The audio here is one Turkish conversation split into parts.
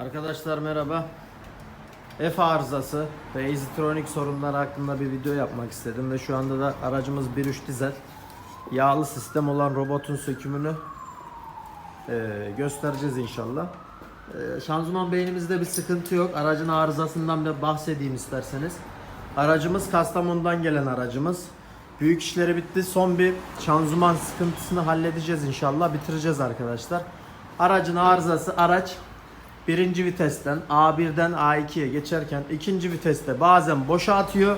Arkadaşlar merhaba. F arızası ve izotronik sorunları hakkında bir video yapmak istedim ve şu anda da aracımız 1.3 dizel yağlı sistem olan robotun sökümünü e, göstereceğiz inşallah. E, şanzıman beynimizde bir sıkıntı yok. Aracın arızasından da bahsedeyim isterseniz. Aracımız Kastamonu'dan gelen aracımız. Büyük işleri bitti. Son bir şanzıman sıkıntısını halledeceğiz inşallah. Bitireceğiz arkadaşlar. Aracın arızası araç birinci vitesten A1'den A2'ye geçerken ikinci viteste bazen boşa atıyor.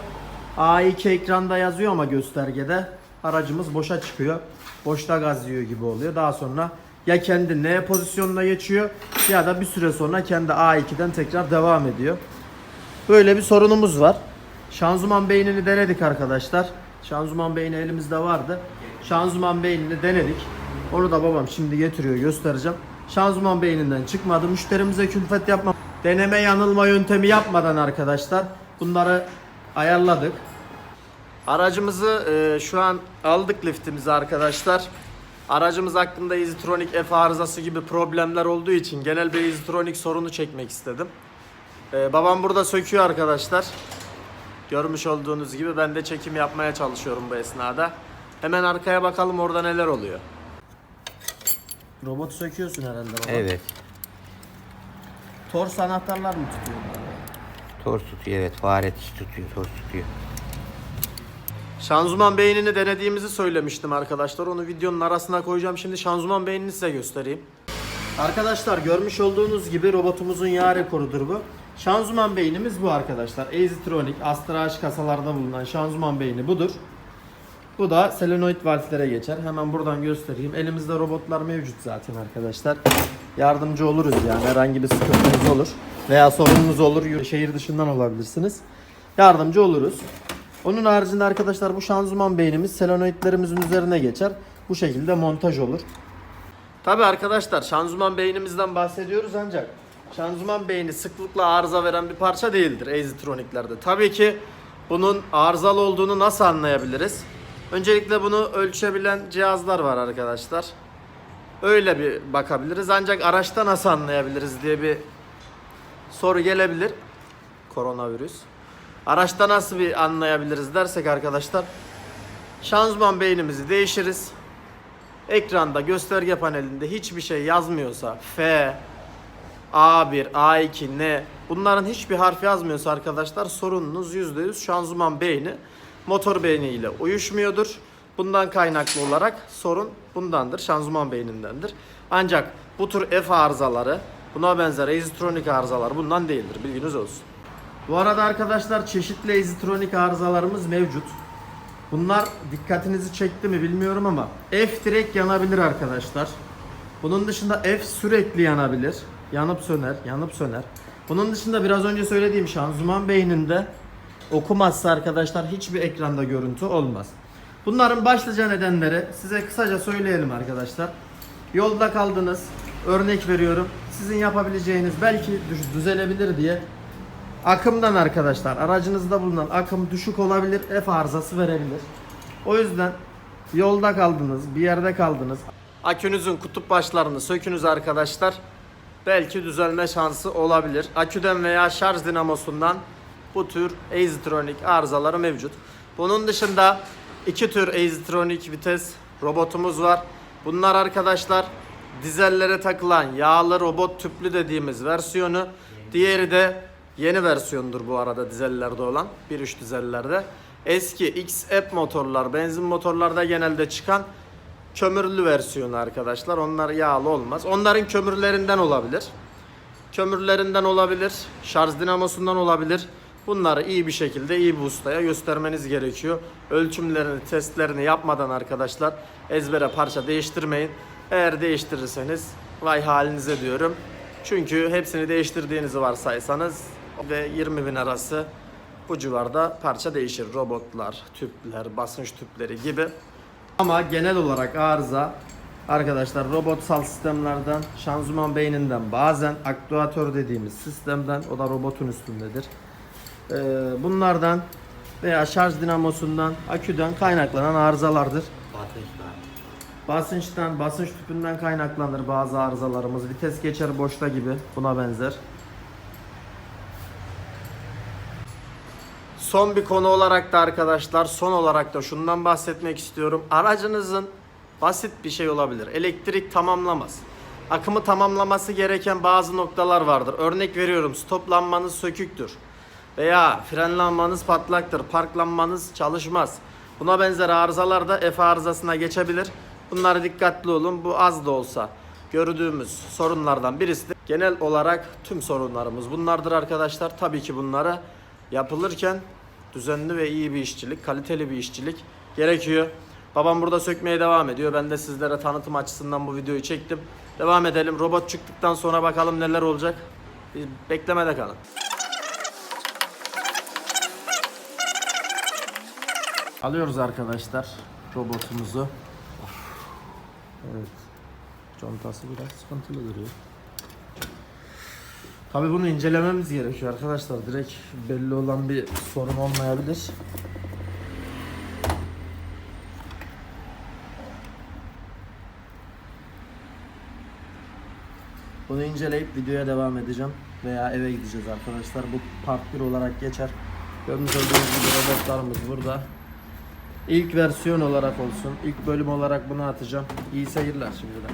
A2 ekranda yazıyor ama göstergede aracımız boşa çıkıyor. Boşta gaz yiyor gibi oluyor. Daha sonra ya kendi N pozisyonuna geçiyor ya da bir süre sonra kendi A2'den tekrar devam ediyor. Böyle bir sorunumuz var. Şanzıman beynini denedik arkadaşlar. Şanzıman beyni elimizde vardı. Şanzıman beynini denedik. Onu da babam şimdi getiriyor göstereceğim. Şanzıman beyninden çıkmadı. Müşterimize külfet yapma. Deneme yanılma yöntemi yapmadan arkadaşlar bunları ayarladık. Aracımızı e, şu an aldık liftimizi arkadaşlar. Aracımız hakkında izotronik F arızası gibi problemler olduğu için genel bir izotronik sorunu çekmek istedim. E, babam burada söküyor arkadaşlar. Görmüş olduğunuz gibi ben de çekim yapmaya çalışıyorum bu esnada. Hemen arkaya bakalım orada neler oluyor. Robot söküyorsun herhalde baba. Evet. Tors anahtarlar mı tutuyor? Tors tutuyor evet. Fare dişi tutuyor. Tors tutuyor. Şanzıman beynini denediğimizi söylemiştim arkadaşlar. Onu videonun arasına koyacağım. Şimdi şanzıman beynini size göstereyim. Arkadaşlar görmüş olduğunuz gibi robotumuzun yağ rekorudur bu. Şanzıman beynimiz bu arkadaşlar. Easytronic, Astra H kasalarda bulunan şanzıman beyni budur. Bu da solenoid valflere geçer. Hemen buradan göstereyim. Elimizde robotlar mevcut zaten arkadaşlar. Yardımcı oluruz yani herhangi bir sıkıntınız olur. Veya sorununuz olur. Şehir dışından olabilirsiniz. Yardımcı oluruz. Onun haricinde arkadaşlar bu şanzıman beynimiz solenoidlerimizin üzerine geçer. Bu şekilde montaj olur. Tabi arkadaşlar şanzıman beynimizden bahsediyoruz ancak şanzıman beyni sıklıkla arıza veren bir parça değildir Easytronic'lerde. Tabii ki bunun arızalı olduğunu nasıl anlayabiliriz? Öncelikle bunu ölçebilen cihazlar var arkadaşlar. Öyle bir bakabiliriz ancak araçta nasıl anlayabiliriz diye bir soru gelebilir. Koronavirüs. Araçta nasıl bir anlayabiliriz dersek arkadaşlar şanzıman beynimizi değişiriz. Ekranda gösterge panelinde hiçbir şey yazmıyorsa F, A1, A2, N bunların hiçbir harf yazmıyorsa arkadaşlar sorununuz %100 şanzıman beyni motor beyni ile uyuşmuyordur. Bundan kaynaklı olarak sorun bundandır. Şanzıman beynindendir. Ancak bu tür F arızaları buna benzer ezitronik arızalar bundan değildir. Bilginiz olsun. Bu arada arkadaşlar çeşitli ezitronik arızalarımız mevcut. Bunlar dikkatinizi çekti mi bilmiyorum ama F direkt yanabilir arkadaşlar. Bunun dışında F sürekli yanabilir. Yanıp söner, yanıp söner. Bunun dışında biraz önce söylediğim şanzıman beyninde okumazsa arkadaşlar hiçbir ekranda görüntü olmaz. Bunların başlıca nedenleri size kısaca söyleyelim arkadaşlar. Yolda kaldınız. Örnek veriyorum. Sizin yapabileceğiniz belki düzelebilir diye Akımdan arkadaşlar aracınızda bulunan akım düşük olabilir, F arızası verebilir. O yüzden yolda kaldınız, bir yerde kaldınız. Akünüzün kutup başlarını sökünüz arkadaşlar. Belki düzelme şansı olabilir. Aküden veya şarj dinamosundan bu tür Easytronic arızaları mevcut. Bunun dışında iki tür Easytronic vites robotumuz var. Bunlar arkadaşlar dizellere takılan yağlı robot tüplü dediğimiz versiyonu. Diğeri de Yeni versiyondur bu arada dizellerde olan 1.3 dizellerde. Eski X-App motorlar, benzin motorlarda genelde çıkan kömürlü versiyonu arkadaşlar. Onlar yağlı olmaz. Onların kömürlerinden olabilir. Kömürlerinden olabilir, şarj dinamosundan olabilir. Bunları iyi bir şekilde iyi bir ustaya göstermeniz gerekiyor. Ölçümlerini, testlerini yapmadan arkadaşlar ezbere parça değiştirmeyin. Eğer değiştirirseniz vay halinize diyorum. Çünkü hepsini değiştirdiğinizi varsaysanız ve 20 bin arası bu civarda parça değişir. Robotlar, tüpler, basınç tüpleri gibi. Ama genel olarak arıza arkadaşlar robotsal sistemlerden, şanzıman beyninden bazen aktüatör dediğimiz sistemden o da robotun üstündedir. Ee, bunlardan veya şarj dinamosundan, aküden kaynaklanan arızalardır. Basınçtan, basınç tüpünden kaynaklanır bazı arızalarımız. Vites geçer boşta gibi buna benzer. Son bir konu olarak da arkadaşlar son olarak da şundan bahsetmek istiyorum. Aracınızın basit bir şey olabilir. Elektrik tamamlamaz. Akımı tamamlaması gereken bazı noktalar vardır. Örnek veriyorum stop lambanız söküktür. Veya fren lambanız patlaktır. Park lambanız çalışmaz. Buna benzer arızalar da F arızasına geçebilir. Bunlara dikkatli olun. Bu az da olsa gördüğümüz sorunlardan birisidir. Genel olarak tüm sorunlarımız bunlardır arkadaşlar. Tabii ki bunlara yapılırken düzenli ve iyi bir işçilik, kaliteli bir işçilik gerekiyor. Babam burada sökmeye devam ediyor. Ben de sizlere tanıtım açısından bu videoyu çektim. Devam edelim. Robot çıktıktan sonra bakalım neler olacak. Beklemede kalın. Alıyoruz arkadaşlar robotumuzu. Evet. Contası biraz sıkıntılı duruyor. Tabii bunu incelememiz gerekiyor arkadaşlar. Direkt belli olan bir sorun olmayabilir. Bunu inceleyip videoya devam edeceğim veya eve gideceğiz arkadaşlar. Bu part 1 olarak geçer. Görmüş olduğunuz gibi robotlarımız burada. İlk versiyon olarak olsun. ilk bölüm olarak bunu atacağım. İyi seyirler şimdiden.